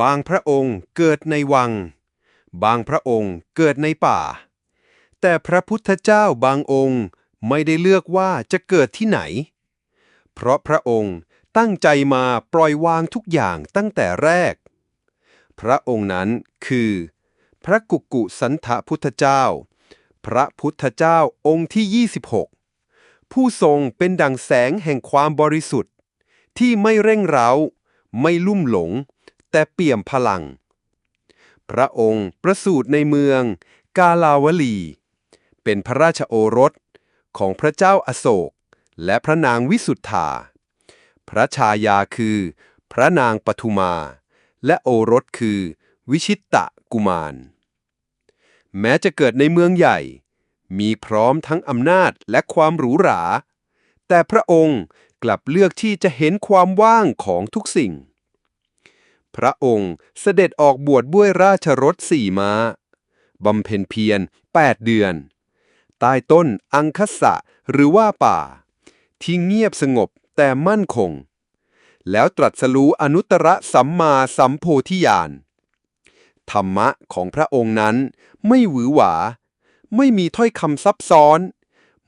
บางพระองค์เกิดในวัง บางพระองค์เกิดในป่า แต่พระพุทธเจ้าบางองค์ไม่ได้เลือกว่าจะเกิดที่ไหน เพราะพระองค์ตั้งใจมาปล่อยวางทุกอย่างตั้งแต่แรก พระองค์นั้นคือ พระกุกุสันทพุทธเจ้า พระพุทธเจ้าองค์ที่ 26 ผู้ทรงเป็นดังแสงแห่งความบริสุทธิ์ ที่ไม่เร่งเร้า ไม่ลุ่มหลง แต่เปี่ยมพลัง พระองค์ประสูติในเมือง กาลาวลี เป็นพระราชโอรสของพระเจ้าอโศก และพระนางวิสุทธา พระชายาคือ พระนางปทุมา และโอรสคือ วิชิตตะกุมาร แม้จะเกิดในเมืองใหญ่ มีพร้อมทั้งอำนาจและความหรูหรา แต่พระองค์กลับเลือกที่จะเห็นความว่างของทุกสิ่ง พระองค์เสด็จออกบวชด้วยราชรถสี่ม้าบำเพ็ญเพียร 8 เดือน ใต้ต้นอังคสะหรือว่าป่า ที่เงียบสงบแต่มั่นคง แล้วตรัสรู้อนุตตรสัมมาสัมโพธิญาณ ธรรมะของพระองค์นั้นไม่หวือหวา ไม่มีถ้อยคำซับซ้อน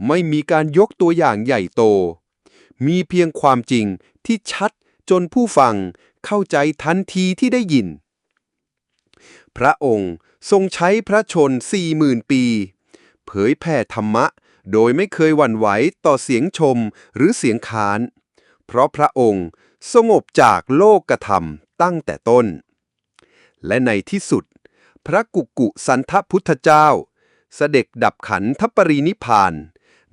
ไม่มีการยกตัวอย่างใหญ่โต มีเพียงความจริงที่ชัดจนผู้ฟัง เข้าใจทันทีที่ได้ยิน พระองค์ทรงใช้พระชนสี่หมื่นปี เผยแผ่ธรรมะ โดยไม่เคยหวั่นไหวต่อเสียงชมหรือเสียงค้าน เพราะพระองค์สงบจากโลกกระทำตั้งแต่ต้น และในที่สุด พระกุกุสันทพุทธเจ้า เสด็จดับขันธปรินิพาน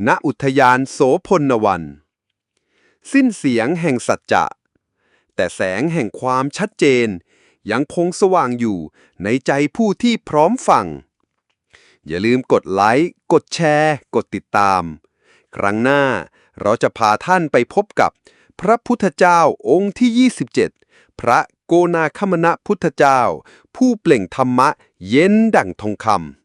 ณอุทยานโสพลวัน สิ้นเสียงแห่งสัจจะ แต่แสงแห่งความชัดเจน ยังคงสว่างอยู่ในใจผู้ที่พร้อมฟัง อย่าลืมกดไลค์ กดแชร์ กดติดตาม ครั้งหน้าเราจะพาท่านไปพบกับพระพุทธเจ้าองค์ที่ 27 พระโกนาคมณพุทธเจ้า ผู้เปล่งธรรมะเย็นดั่งทองคำ